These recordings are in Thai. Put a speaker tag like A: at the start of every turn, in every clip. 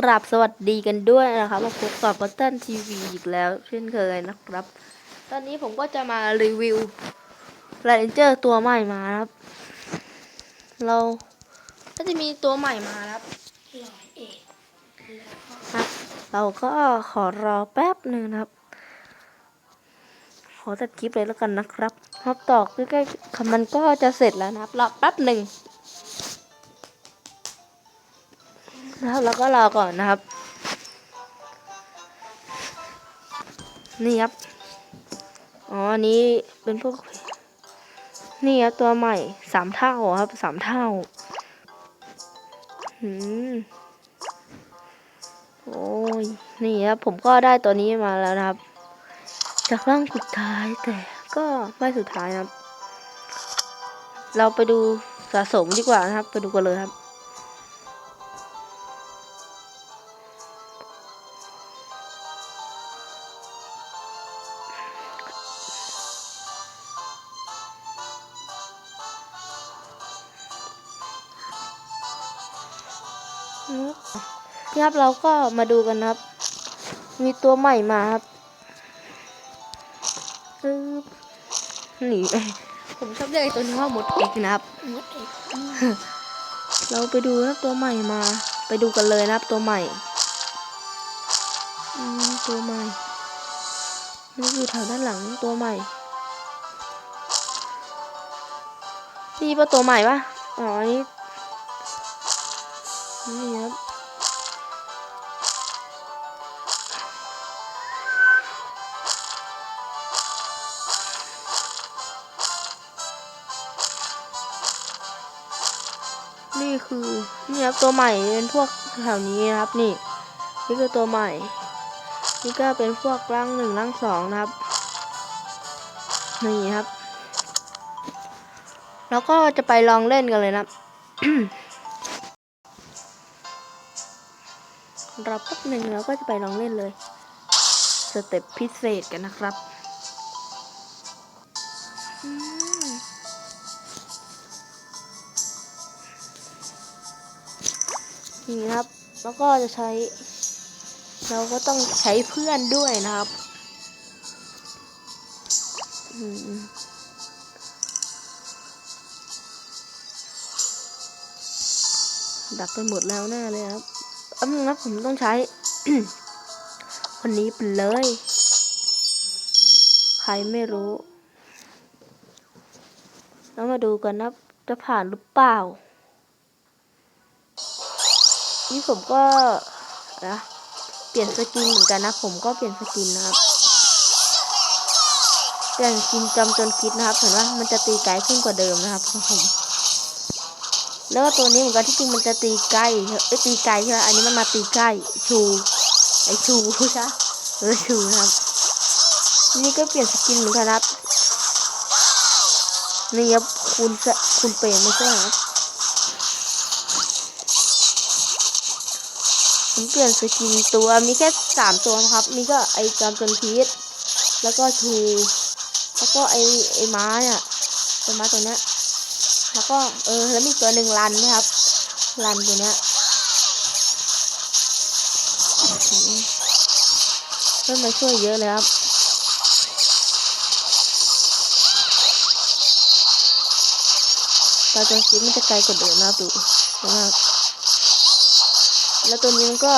A: กราบสวัสดีกันด้วยนะครับมาพบกับบัตเทิลทีวีอีกแล้ว เช่นเคยนะครับ ตอนนี้ผมก็จะมารีวิวเรนเจอร์ตัวใหม่มาครับ เราก็จะมีตัวใหม่มาครับ
B: เอ็ด
A: ครับ เราก็ขอรอแป๊บหนึ่งครับ ขอตัดคลิปเลยแล้วกันนะครับครับต่อใกล้ๆมันก็จะเสร็จแล้วนะครับรอแป๊บหนึ่ง นะครับแล้วก็รอก่อนนะครับ นี่ครับ อ๋ออันนี้เป็นพวก นี่ครับตัวใหม่สามเท่าครับสามเท่าหืมโอ้ยนี่ครับผมก็ได้ตัวนี้มาแล้วนะครับ จากร่างสุดท้ายแต่ก็ไม่สุดท้ายนะครับ เราไปดูสะสมดีกว่านะครับ ไปดูกันเลยครับ นี่ครับเราก็มาดูกันนะครับ มีตัวใหม่มาครับปึ๊บหนีผมชอบเรียกไอ้ตัวนี้ว่ามดเอกนะครับ
B: มดเอ็ด
A: เราไปดูนะครับตัวใหม่มา ไปดูกันเลยนะครับตัวใหม่อืมตัวใหม่นี่อยู่แถวด้านหลังตัวใหม่นี่ปะตัวใหม่ปะอ๋ออัน นี่ครับนี่คือนี่ครับตัวใหม่เป็นพวกแถวนี้นะครับนี่ นี่คือตัวใหม่ นี่ก็เป็นพวกร่างหนึ่งร่างสองนะครับนี่ครับ แล้วก็จะไปลองเล่นกันเลยนะครับ รอแป๊บหนึ่งแล้วก็จะไปลองเล่นเลย สเต็ปพิเศษกันนะครับนี่ครับ แล้วก็จะใช้ เราก็ต้องใช้เพื่อนด้วยนะครับดับไปหมดแล้วแน่เลยครับ อันนึงนะผมต้องใช้คนนี้ไปเลย ใครไม่รู้ แล้วมาดูกันนะ จะผ่านหรือเปล่า นี่ผมก็นะเปลี่ยนสกินเหมือนกันนะ ผมก็เปลี่ยนสกินนะครับเปลี่ยนสกินจำจนคิดนะครับเห็นว่ามันจะตีไกลขึ้นกว่าเดิมนะครับของผม แล้วก็ตัวนี้เหมือนกันที่จริงมันจะตีใกล้เอ้ยตีไกลใช่ไหมอันนี้มันมาตีใกล้ชู ไอชูใช่เออชูนะครับ นี่ก็เปลี่ยนสกินเหมือนกันครับนี่ครับคุณจะคุณเปลี่ยนไม่ใช่เหรอผมเปลี่ยนสกินตัวมีแค่สามตัวนะครับ มีก็ไอจอมจนพีชแล้วก็ชู แล้วก็ไอไอม้าเนี่ยตัวม้าตัวเนี้ย แล้วก็เออแล้วมีตัวหนึ่งรันนะครับ รันตัวเนี้ยเพิ่มมาช่วยเยอะเลยครับตาจนพีมันจะไกลกว่าเดิมนะครับดูนะครับแล้วตัวนี้มันก็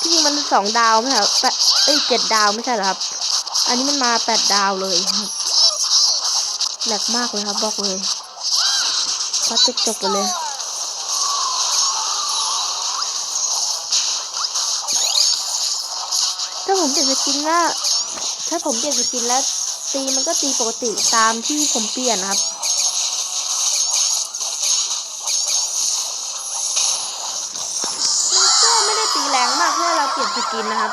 A: ที่จริงมันสองดาวไม่ใช่แปดเอ้ยเจ็ดดาวไม่ใช่หรอครับ อันนี้มันมาแปดดาวเลยแหลกมากเลยครับบอกเลย พัดจบจบไปเลยถ้าผมเปลี่ยนสกินแล้วถ้าผมเปลี่ยนสกินแล้ว ตีมันก็ตีปกติตามที่ผมเปลี่ยนนะครับ มันก็ไม่ได้ตีแรงมากเพื่อเราเปลี่ยนสกินนะครับ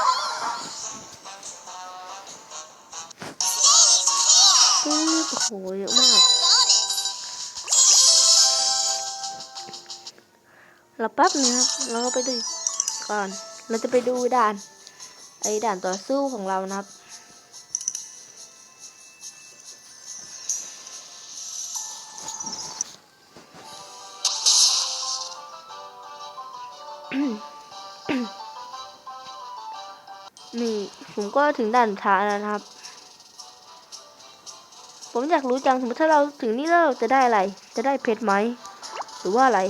A: ปึ๊บโอ้โหเยอะมาก เราแป๊บนึงครับ เราก็ไปดูก่อน เราจะไปดูด่าน ไอ้ด่านต่อสู้ของเรานะครับนี่ผมก็ถึงด่านสุดท้ายแล้วนะครับ ผมอยากรู้จังสมมติถ้าเราถึงนี่แล้วจะได้อะไร จะได้เพชรไหม หรือว่าอะไร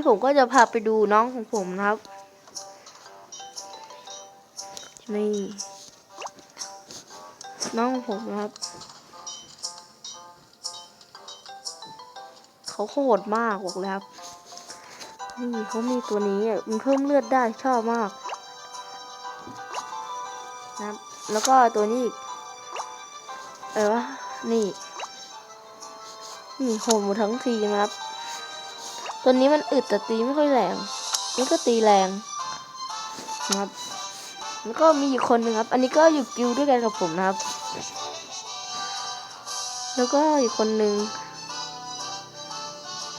A: นี่ผมก็จะพาไปดูน้องของผมนะครับนี่น้องผมนะครับ เขาโหดมากบอกเลยครับนี่เขามีตัวนี้มันเพิ่มเลือดได้ชอบมากนะครับ แล้วก็ตัวนี้อีกเออวะนี่นี่โหดหมดทั้งทีนะครับ ตัวนี้มันอึดแต่ตีไม่ค่อยแรง นี่ก็ตีแรงนะครับ แล้วก็มีอีกคนหนึ่งครับ อันนี้ก็อยู่กิลด์ด้วยกันกับผมนะครับ แล้วก็อีกคนหนึ่ง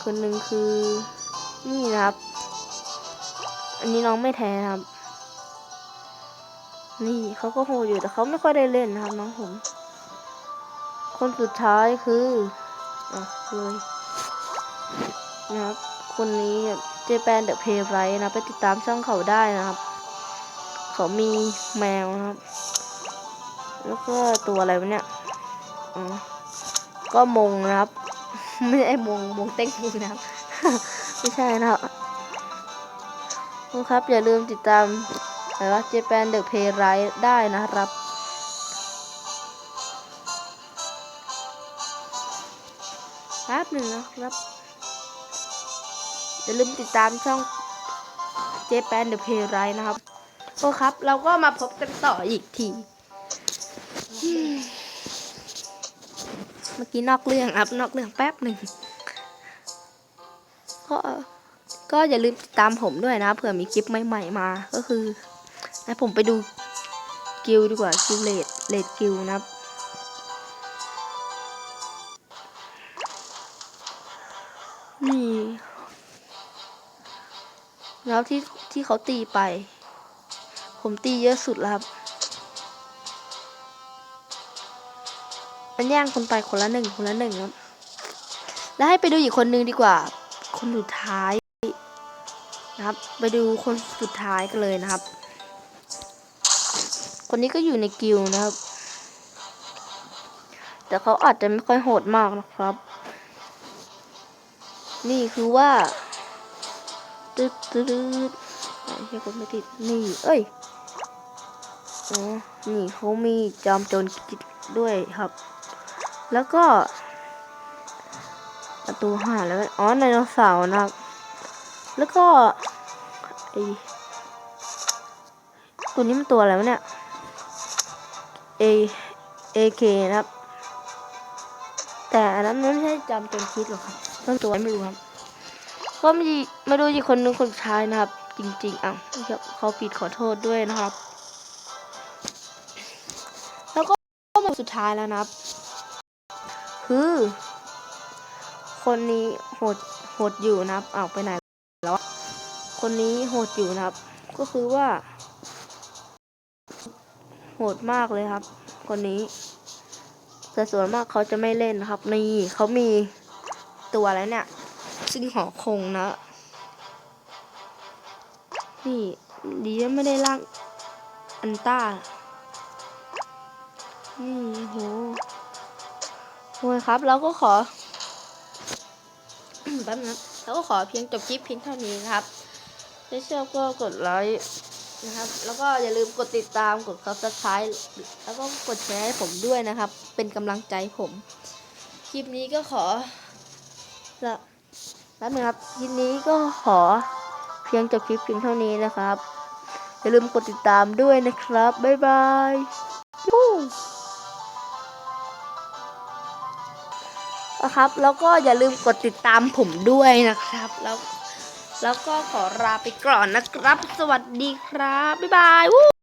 A: คนหนึ่งคือ นี่นะครับ อันนี้น้องไม่แท้นะครับ นี่เขาก็โหดอยู่แต่เขาไม่ค่อยได้เล่นนะครับน้องผม คนสุดท้ายคืออะเลยนะครับ คนนี้เจแปนเดอะเพย์ไรนะไปติดตามช่องเขาได้นะครับ เขามีแมวนะครับ แล้วก็ตัวอะไรวะเนี่ยก็มงนะครับ ไม่ใช่มงมงเต้งมือนะครับไม่ใช่นะครับครับ อย่าลืมติดตามอะไรวะเจแปนเดอะเพย์ไรได้นะครับแป๊บหนึ่งนะครับ อย่าลืมติดตามช่องเจแปนเดอะเพย์ไรนะครับ โอ้ครับ เราก็มาพบกันต่ออีกที เมื่อกี้นอกเรื่องครับนอกเรื่องแป๊บหนึ่งก็ก็อย่าลืมติดตามผมด้วยนะเผื่อมีคลิปใหม่ๆมา ก็คือให้ผมไปดูกิลดีกว่ากิลเลดเลดกิลนะครับ แล้วที่ที่เขาตีไป ผมตีเยอะสุดแล้วครับมันแย่งคนไปคนละหนึ่งคนละหนึ่งครับแล้วให้ไปดูอีกคนนึงดีกว่า คนสุดท้ายนะครับ ไปดูคนสุดท้ายกันเลยนะครับ คนนี้ก็อยู่ในกิลนะครับ แต่เขาอาจจะไม่ค่อยโหดมากนะครับ นี่คือว่า ตึ๊ดตึ๊ดไอ้เหี้ยกดไม่ติด นี่ เอ้ยอ๋อนี่เขามีจอมโจรกิจด้วยครับ แล้วก็ ประตูห้าแล้ว อ๋อไดโนเสาร์นะแล้วก็ไอตัวนี้มันตัวอะไรวะเนี่ย A A K นะครับ แต่อันนั้นไม่ใช่จำเป็นคิดหรอกครับต้นตัวไม่รู้ครับ ก็มีมาดูอีกคนนึงคนสุดท้ายนะครับ จริง ๆอะเขาผิดขอโทษด้วยนะครับ แล้วก็มาสุดท้ายแล้วนะครับ คือคนนี้โหดโหดอยู่นะครับอ้าวไปไหนแล้วคนนี้โหดอยู่นะครับ ก็คือว่า โหดมากเลยครับ คนนี้แต่ส่วนมากเขาจะไม่เล่นนะครับ นี่เขามีตัวแล้วเนี่ย ซึ่งหอคงนะ นี่ดีนะไม่ได้ล่างอันต้า นี่โหโอ้ยครับ เราก็ขอแป๊บนึงเราก็ขอเพียงจบคลิปเพียงเท่านี้นะครับถ้าชอบก็กดไลค์นะครับ แล้วก็อย่าลืมกดติดตามกด subscribe แล้วก็กดแชร์ให้ผมด้วยนะครับ เป็นกำลังใจผม คลิปนี้ก็ขอละ แป๊บนึงครับคลิปนี้ก็ขอเพียงจบคลิปเพียงเท่านี้นะครับ อย่าลืมกดติดตามด้วยนะครับ บ๊ายบายนะครับ แล้วก็อย่าลืมกดติดตามผมด้วยนะครับ แล้ว แล้วก็ขอลาไปก่อนนะครับ สวัสดีครับ บ๊ายบาย